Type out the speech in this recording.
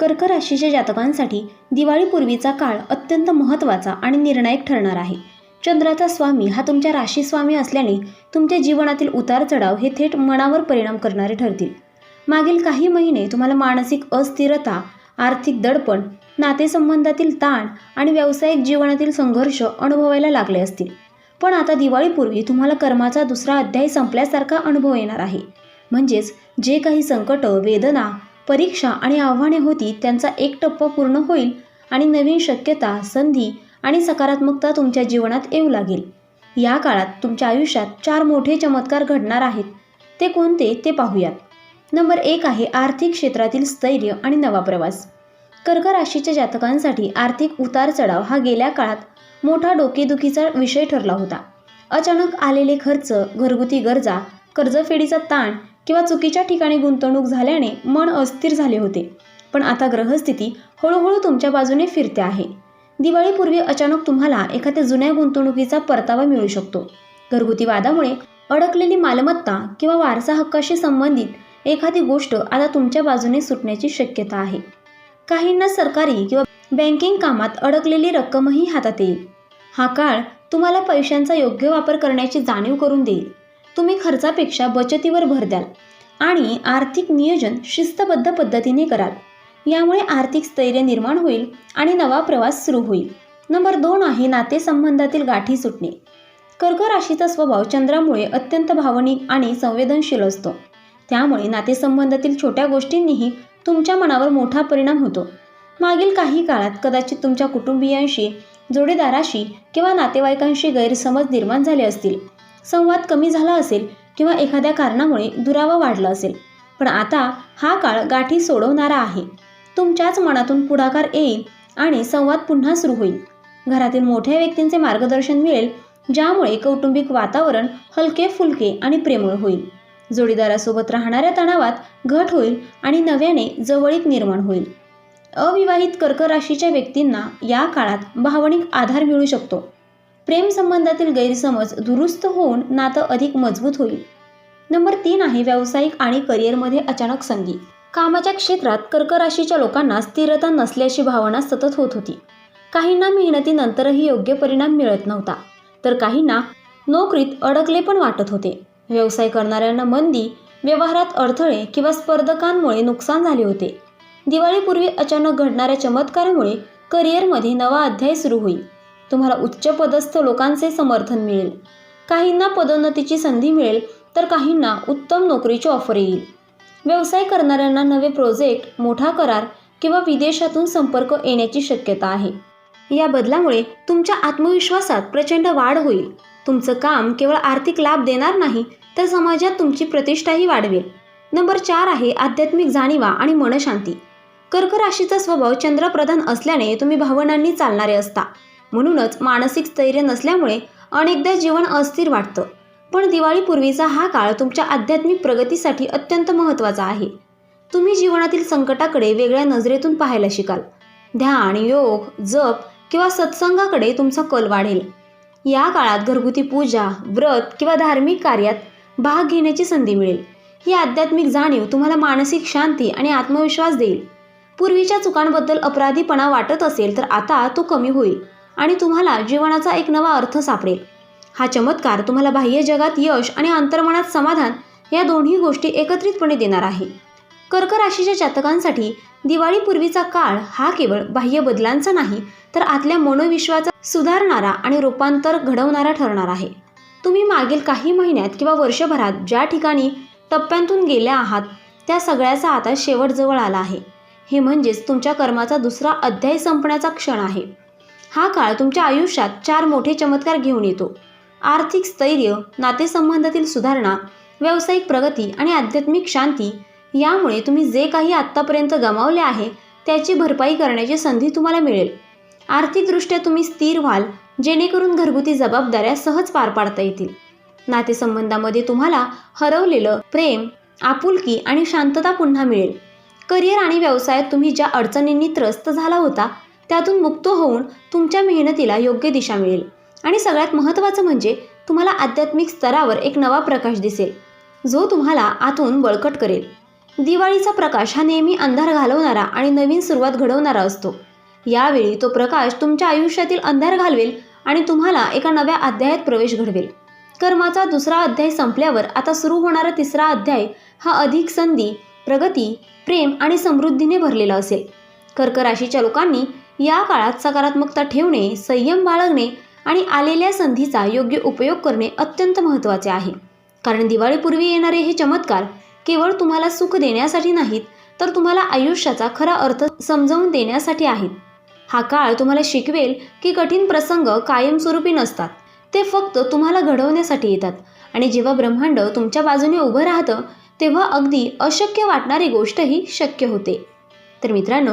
कर्क राशीच्या जातकांसाठी दिवाळीपूर्वीचा काळ अत्यंत महत्त्वाचा आणि निर्णायक ठरणार आहे. चंद्राचा स्वामी हा तुमच्या राशी स्वामी असल्याने तुमच्या जीवनातील उतार चढाव हे थेट मनावर परिणाम करणारे ठरतील. मागील काही महिने तुम्हाला मानसिक अस्थिरता आर्थिक दडपण नातेसंबंधातील ताण आणि व्यावसायिक जीवनातील संघर्ष अनुभवायला लागले असतील. पण आता दिवाळीपूर्वी तुम्हाला कर्माचा दुसरा अध्याय संपल्यासारखा अनुभव येणार आहे. म्हणजेच जे काही संकट वेदना परीक्षा आणि आव्हाने होती त्यांचा एक टप्पा पूर्ण होईल आणि नवीन शक्यता संधी आणि सकारात्मकता तुमच्या जीवनात येऊ लागेल. या काळात तुमच्या आयुष्यात चार मोठे चमत्कार घडणार आहेत. ते कोणते ते पाहूयात. नंबर एक आहे आर्थिक क्षेत्रातील स्थैर्य आणि नवा प्रवास. कर्क राशीच्या जातकांसाठी आर्थिक उतार चढाव हा गेल्या काळात मोठा डोकेदुखीचा विषय ठरला होता. अचानक आलेले खर्च घरगुती गरजा कर्जफेडीचा ताण किंवा चुकीच्या ठिकाणी गुंतवणूक झाल्याने मन अस्थिर झाले होते. पण आता ग्रहस्थिती हळूहळू तुमच्या बाजूने फिरते आहे. दिवाळीपूर्वी अचानक तुम्हाला एखाद्या जुन्या गुंतवणुकीचा परतावा मिळू शकतो. घरगुती वादामुळे अडकलेली मालमत्ता किंवा वारसा हक्काशी संबंधित एखादी गोष्ट आता तुमच्या बाजूने सुटण्याची शक्यता आहे. काहींना सरकारी किंवा बँकिंग कामात अडकलेली रक्कमही हातात येईल. हा काळ तुम्हाला पैशांचा योग्य वापर करण्याची जाणीव करून देईल. तुम्ही खर्चापेक्षा बचतीवर भर द्याल आणि आर्थिक नियोजन शिस्तबद्ध पद्धतीने कराल. यामुळे आर्थिक स्थैर्य निर्माण होईल आणि नवा प्रवास सुरू होईल. नंबर दोन आहे नातेसंबंधातील गाठी सुटणे. कर्क राशीचा स्वभाव चंद्रामुळे अत्यंत भावनिक आणि संवेदनशील असतो. त्यामुळे नातेसंबंधातील छोट्या गोष्टींनीही तुमच्या मनावर मोठा परिणाम होतो. मागील काही काळात कदाचित तुमच्या कुटुंबियांशी जोडीदाराशी किंवा नातेवाईकांशी गैरसमज निर्माण झाले असतील. संवाद कमी झाला असेल किंवा एखाद्या कारणामुळे दुरावा वाढला असेल. पण आता हा काळ गाठी सोडवणारा आहे. तुमच्याच मनातून पुढाकार येईल आणि संवाद पुन्हा सुरू होईल. घरातील मोठ्या व्यक्तींचे मार्गदर्शन मिळेल ज्यामुळे कौटुंबिक वातावरण हलके फुलके आणि प्रेमळ होईल. जोडीदारासोबत राहणाऱ्या तणावात घट होईल आणि नव्याने जवळीक निर्माण होईल. अविवाहित कर्क राशीच्या व्यक्तींना या काळात भावनिक आधार मिळू शकतो. प्रेमसंबंधातील गैरसमज दुरुस्त होऊन नातं अधिक मजबूत होईल. नंबर तीन आहे व्यावसायिक आणि करिअरमध्ये अचानक संधी. कामाच्या क्षेत्रात कर्क राशीच्या लोकांना स्थिरता नसल्याची भावना सतत होत होती. काहींना मेहनतीनंतरही योग्य परिणाम मिळत नव्हता. तर काहींना नोकरीत अडकले पण वाटत होते. व्यवसाय करणाऱ्यांना मंदी व्यवहारात अडथळे किंवा स्पर्धकांमुळे नुकसान झाले होते. दिवाळीपूर्वी अचानक घडणाऱ्या चमत्कारामुळे करिअरमध्ये नवा अध्याय सुरू होईल. तुम्हाला उच्चपदस्थ लोकांचे समर्थन मिळेल. काहींना पदोन्नतीची संधी मिळेल तर काहींना उत्तम नोकरीची ऑफर येईल. व्यवसाय करणाऱ्यांना नवे प्रोजेक्ट मोठा करार किंवा विदेशातून संपर्क येण्याची शक्यता आहे. या बदलामुळे तुमच्या आत्मविश्वासात प्रचंड वाढ होईल. तुमचं काम केवळ आर्थिक लाभ देणार नाही तर समाजात तुमची प्रतिष्ठाही वाढवेल. नंबर चार आहे आध्यात्मिक जाणीवा आणि मनशांती. कर्क राशीचा स्वभाव चंद्रप्रधान असल्याने तुम्ही भावनांनी चालणारे असता. म्हणूनच मानसिक स्थैर्य नसल्यामुळे अनेकदा जीवन अस्थिर वाटतं. पण दिवाळीपूर्वीचा हा काळ तुमच्या आध्यात्मिक प्रगतीसाठी अत्यंत महत्त्वाचा आहे. तुम्ही जीवनातील संकटाकडे वेगळ्या नजरेतून पाहायला शिकाल. ध्यान योग जप किंवा सत्संगाकडे तुमचा कल वाढेल. या काळात घरगुती पूजा व्रत किंवा धार्मिक कार्यात भाग घेण्याची संधी मिळेल. ही आध्यात्मिक जाणीव तुम्हाला मानसिक शांती आणि आत्मविश्वास देईल. पूर्वीच्या चुकांबद्दल अपराधीपणा वाटत असेल तर आता तो कमी होईल. आणि तुम्हाला जीवनाचा एक नवा अर्थ सापडेल. हा चमत्कार तुम्हाला बाह्य जगात यश आणि अंतर्मनात समाधान या दोन्ही गोष्टी एकत्रितपणे देणार आहे. कर्क राशीच्या जातकांसाठी दिवाळीपूर्वीचा काळ हा केवळ बाह्य बदलांचा नाही तर आतल्या मनोविश्वाचा सुधारणारा आणि रूपांतर घडवणारा ठरणार आहे. तुम्ही मागील काही महिन्यात किंवा वर्षभरात ज्या ठिकाणी टप्प्यांतून गेल्या आहात त्या सगळ्याचा आता शेवट जवळ आला आहे. हे म्हणजेच तुमच्या कर्माचा दुसरा अध्याय संपण्याचा क्षण आहे. हा काळ तुमच्या आयुष्यात चार मोठे चमत्कार घेऊन येतो. आर्थिक स्थैर्य नातेसंबंधातील सुधारणा व्यावसायिक प्रगती आणि आध्यात्मिक शांती यामुळे तुम्ही जे काही आत्तापर्यंत गमावले आहे त्याची भरपाई करण्याची संधी तुम्हाला मिळेल. आर्थिकदृष्ट्या तुम्ही स्थिर व्हाल जेणेकरून घरगुती जबाबदाऱ्या सहज पार पाडता येतील. नातेसंबंधामध्ये तुम्हाला हरवलेलं प्रेम आपुलकी आणि शांतता पुन्हा मिळेल. करिअर आणि व्यवसायात तुम्ही ज्या अडचणींनी त्रस्त झाला होता त्यातून मुक्त होऊन तुमच्या मेहनतीला योग्य दिशा मिळेल. आणि सगळ्यात महत्त्वाचं म्हणजे तुम्हाला आध्यात्मिक स्तरावर एक नवा प्रकाश दिसेल जो तुम्हाला आतून बळकट करेल. दिवाळीचा प्रकाश हा नेहमी अंधार घालवणारा आणि नवीन सुरुवात घडवणारा असतो. यावेळी तो प्रकाश तुमच्या आयुष्यातील अंधार घालवेल आणि तुम्हाला एका नव्या अध्यायात प्रवेश घडवेल. कर्माचा दुसरा अध्याय संपल्यावर आता सुरू होणारा तिसरा अध्याय हा अधिक संधी प्रगती प्रेम आणि समृद्धीने भरलेला असेल. कर्क राशीच्या लोकांनी या काळात सकारात्मकता ठेवणे संयम बाळगणे आणि आलेल्या संधीचा योग्य उपयोग करणे अत्यंत महत्त्वाचे आहे. कारण दिवाळीपूर्वी येणारे हे चमत्कार केवळ तुम्हाला सुख देण्यासाठी नाहीत तर तुम्हाला आयुष्याचा खरा अर्थ समजावून देण्यासाठी आहेत. हा काळ तुम्हाला शिकवेल की कठीण प्रसंग कायमस्वरूपी नसतात. ते फक्त तुम्हाला घडवण्यासाठी येतात. आणि जेव्हा ब्रह्मांड तुमच्या बाजूने उभं राहतं तेव्हा अगदी अशक्य वाटणारी गोष्टही शक्य होते. तर मित्रांनो